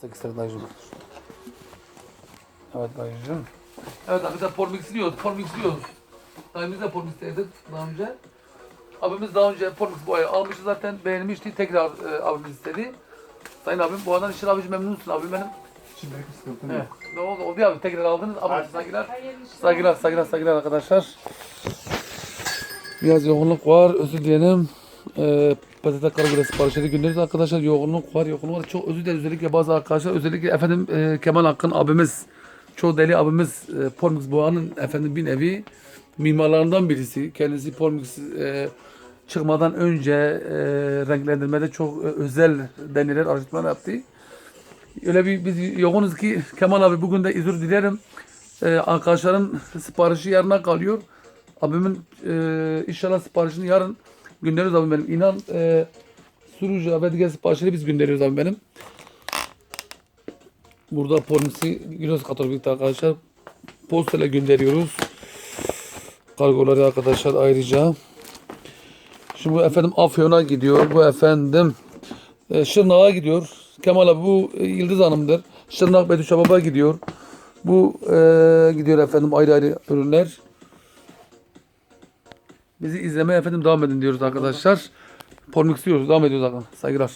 8 lira dayıcım. Evet dayıcım. Evet abi de pormix yiyoruz. Pormix yiyoruz. Dayımız da pormix yedik daha önce. Abimiz daha önce pormix boya almıştı zaten beğenmişti. Tekrar e, abimiz istedi. Sayın abim bu aradan işin abici memnunsun abim benim. Şimdilik sıkıntı He. yok. Ne oldu? Oldu abi tekrar aldınız. Ama saygılar. Hayırlı işler. Saygılar, saygılar, saygılar arkadaşlar. Biraz yoğunluk var, özür dilerim. Ee, PTT Karagöre siparişleri gönderiyoruz arkadaşlar. Yoğunluk var, yoğunluk var. Çok özür dilerim özellikle bazı arkadaşlar. Özellikle efendim e, Kemal Hakkın abimiz, çoğu deli abimiz e, Pormix Boğa'nın efendim bir nevi mimarlarından birisi. Kendisi Pormix e, çıkmadan önce e, renklendirmede çok e, özel deneyler, araştırmalar yaptı. Öyle bir biz yoğunuz ki Kemal abi bugün de özür dilerim. Ee, arkadaşların siparişi yarına kalıyor. Abimin e, inşallah siparişini yarın gönderiyoruz abim benim. İnan e, ve diğer siparişleri biz gönderiyoruz abim benim. Burada polisi Güneş Katolik'te arkadaşlar postayla gönderiyoruz. Kargoları arkadaşlar ayrıca. Şimdi bu efendim Afyon'a gidiyor. Bu efendim e, Şırnak'a gidiyor. Kemal abi bu e, Yıldız Hanım'dır. Şırnak Betüş Baba gidiyor. Bu e, gidiyor efendim ayrı ayrı ürünler. Bizi izlemeye efendim devam edin diyoruz arkadaşlar. Pormix diyoruz. Devam ediyoruz arkadaşlar. Saygılar.